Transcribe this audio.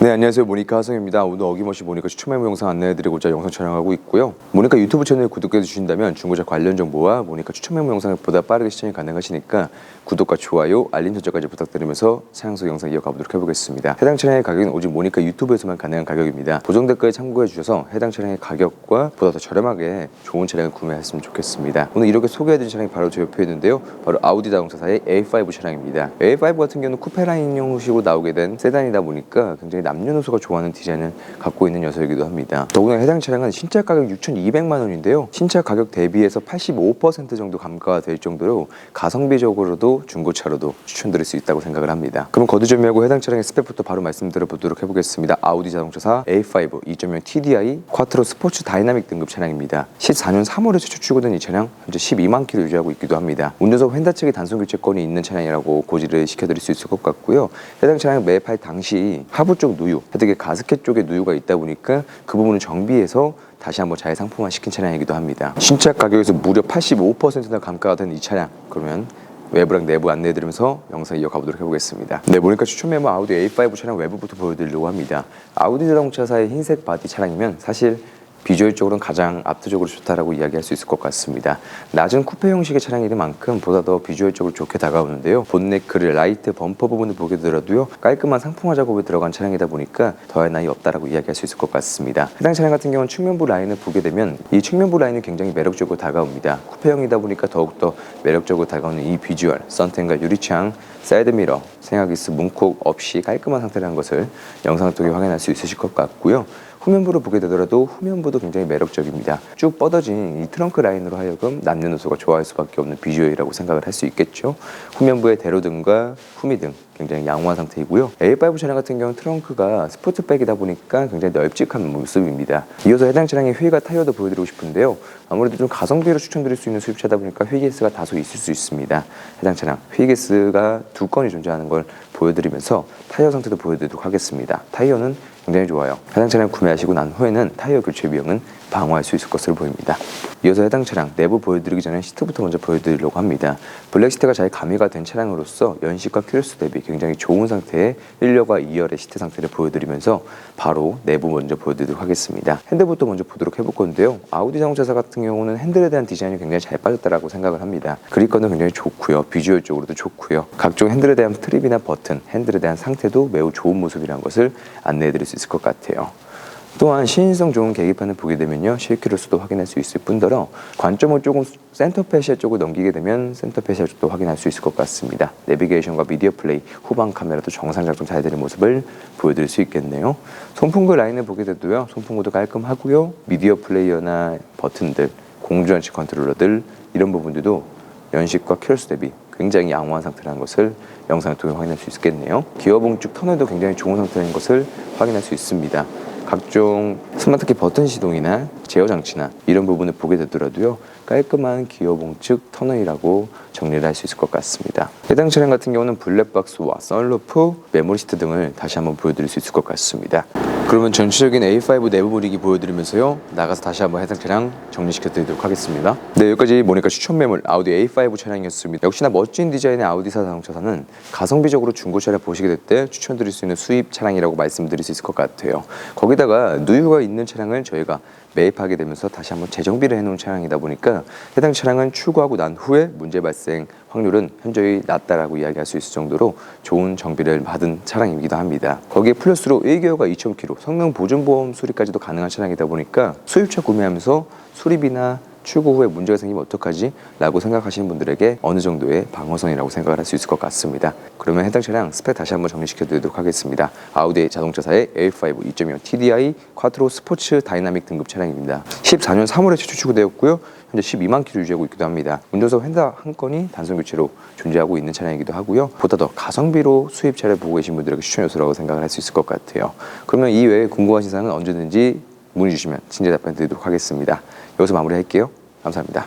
네 안녕하세요. 모니카 하성입니다. 오늘 어김없이 모니카 메모 영상 안내해드리고자 영상 촬영하고 있고요. 모니카 유튜브 채널 구독해 주신다면 중고차 관련 정보와 모니카 추천 메모 영상을 보다 빠르게 시청이 가능하시니까 구독과 좋아요 알림 설정까지 부탁드리면서 차량 속 영상 이어가보도록 해보겠습니다. 해당 차량의 가격은 오직 모니카 유튜브에서만 가능한 가격입니다. 고정 댓글 참고해 주셔서 해당 차량의 가격과 보다 더 저렴하게 좋은 차량을 구매하셨으면 좋겠습니다. 오늘 이렇게 소개해드린 차량이 바로 제 옆에 있는데요. 바로 아우디 자동차사의 A5 차량입니다. A5 같은 경우는 쿠페 라인 형식으로 나오게 된 세단이다 보니까 굉장히 남녀노소가 좋아하는 디자인을 갖고 있는 녀석이기도 합니다. 더구나 해당 차량은 신차 가격 6,200만 원인데요. 신차 가격 대비해서 85% 정도 감가가 될 정도로 가성비적으로도 중고차로도 추천드릴 수 있다고 생각을 합니다. 그럼 거두절미하고 해당 차량의 스펙부터 바로 말씀드려 보도록 해보겠습니다. 아우디 자동차사 A5 2.0 TDI 쿼트로 스포츠 다이나믹 등급 차량입니다. 14년 3월에 최초 출고된 이 차량 현재 12만 킬로 유지하고 있기도 합니다. 운전석 휀다 측에 단순 교체권이 있는 차량이라고 고지를 시켜드릴 수 있을 것 같고요. 해당 차량 매입할 당시 하부 쪽 누유, 헤드게 가스켓 쪽에 누유가 있다 보니까 그 부분을 정비해서 다시 한번 잘 상품화 시킨 차량이기도 합니다. 신차 가격에서 무려 85%나 감가가 된 이 차량. 그러면 외부랑 내부 안내해드리면서 영상 이어가보도록 해보겠습니다. 네, 보니까 추천 메모 아우디 A5 차량 외부부터 보여드리려고 합니다. 아우디 자동차사의 흰색 바디 차량이면 사실 비주얼적으로는 가장 압도적으로 좋다라고 이야기할 수 있을 것 같습니다. 낮은 쿠페 형식의 차량인 만큼 보다 더 비주얼적으로 좋게 다가오는데요. 본넷 그릴, 라이트, 범퍼 부분을 보게 되더라도요. 깔끔한 상품화 작업에 들어간 차량이다 보니까 더할 나위 없다라고 이야기할 수 있을 것 같습니다. 해당 차량 같은 경우는 측면부 라인을 보게 되면 이 측면부 라인이 굉장히 매력적으로 다가옵니다. 쿠페형이다 보니까 더욱더 매력적으로 다가오는 이 비주얼, 썬텐과 유리창, 사이드미러, 생각이스, 문콕 없이 깔끔한 상태라는 것을 영상을 통해 확인할 수 있으실 것 같고요. 후면부를 보게 되더라도 후면부도 굉장히 매력적입니다. 쭉 뻗어진 이 트렁크 라인으로 하여금 남녀노소가 좋아할 수밖에 없는 비주얼이라고 생각을 할 수 있겠죠. 후면부의 대로등과 후미등 굉장히 양호한 상태이고요. A5 차량 같은 경우는 트렁크가 스포츠백이다 보니까 굉장히 널찍한 모습입니다. 이어서 해당 차량의 휠과 타이어도 보여드리고 싶은데요. 아무래도 좀 가성비로 추천드릴 수 있는 수입차다 보니까 휠게스가 다소 있을 수 있습니다. 해당 차량 휠게스가 두 건이 존재하는 걸 보여드리면서 타이어 상태도 보여드리도록 하겠습니다. 타이어는 굉장히 좋아요. 해당 차량 구매하시고 난 후에는 타이어 교체 비용은 방어할 수 있을 것으로 보입니다. 이어서 해당 차량 내부 보여드리기 전에 시트부터 먼저 보여드리려고 합니다. 블랙 시트가 잘 가미가 된 차량으로서 연식과 큐리스 대비 굉장히 좋은 상태의 1열과 2열의 시트 상태를 보여드리면서 바로 내부 먼저 보여드리도록 하겠습니다. 핸들부터 먼저 보도록 해볼 건데요. 아우디 자동차사 같은 경우는 핸들에 대한 디자인이 굉장히 잘 빠졌다라고 생각을 합니다. 그립감도 굉장히 좋고요. 비주얼적으로도 좋고요. 각종 핸들에 대한 트립이나 버튼, 핸들에 대한 상태도 매우 좋은 모습이라는 것을 안내해드릴 수 있을 것 같아요. 또한 시인성 좋은 계기판을 보게 되면요 실키로수도 확인할 수 있을 뿐더러 관점을 조금 센터 페시아 쪽으로 넘기게 되면 센터 페시아 쪽도 확인할 수 있을 것 같습니다 내비게이션과 미디어 플레이 후방 카메라도 정상 작동 잘 되는 모습을 보여드릴 수 있겠네요 송풍구 라인을 보게 돼도요 송풍구도 깔끔하고요 미디어 플레이어나 버튼들 공주연식 컨트롤러들 이런 부분들도 연식과 큐러스 대비 굉장히 양호한 상태라는 것을 영상을 통해 확인할 수 있겠네요. 기어봉 쪽 터널도 굉장히 좋은 상태인 것을 확인할 수 있습니다. 각종 스마트키 버튼 시동이나 제어 장치나 이런 부분을 보게 되더라도요 깔끔한 기어봉 측 터널이라고 정리를 할 수 있을 것 같습니다. 해당 차량 같은 경우는 블랙박스와 썬루프, 메모리 시트 등을 다시 한번 보여드릴 수 있을 것 같습니다. 그러면 전체적인 A5 내부 분위기 보여드리면서요 나가서 다시 한번 해당 차량 정리시켜 드리도록 하겠습니다. 네 여기까지 모니까 추천 매물 아우디 A5 차량이었습니다. 역시나 멋진 디자인의 아우디사 자동차사는 가성비적으로 중고차를 보시게 될 때 추천드릴 수 있는 수입 차량이라고 말씀드릴 수 있을 것 같아요. 거기다가 누유가 있는 차량을 저희가 매입하 게 되면서 다시 한번 재정비를 해놓은 차량이다 보니까 해당 차량은 출고하고 난 후에 문제 발생 확률은 현저히 낮다라고 이야기할 수 있을 정도로 좋은 정비를 받은 차량이기도 합니다. 거기에 플러스로 1개월과 2,000km 성능 보증보험 수리까지도 가능한 차량이다 보니까 수입차 구매하면서 수리비나 출고 후에 문제가 생기면 어떡하지? 라고 생각하시는 분들에게 어느 정도의 방어선이라고 생각을 할 수 있을 것 같습니다. 그러면 해당 차량 스펙 다시 한번 정리시켜 드리도록 하겠습니다. 아우디 자동차사의 A5 2.0 TDI 쿼트로 스포츠 다이나믹 등급 차량입니다. 14년 3월에 최초 출고되었고요. 현재 12만 킬로 유지하고 있기도 합니다. 운전석 핸들 한 건이 단순 교체로 존재하고 있는 차량이기도 하고요. 보다 더 가성비로 수입차를 보고 계신 분들에게 추천 요소라고 생각을 할 수 있을 것 같아요. 그러면 이 외에 궁금하신 사항은 언제든지 문의 주시면 친절 답변 드리도록 하겠습니다. 여기서 마무리할게요. 감사합니다.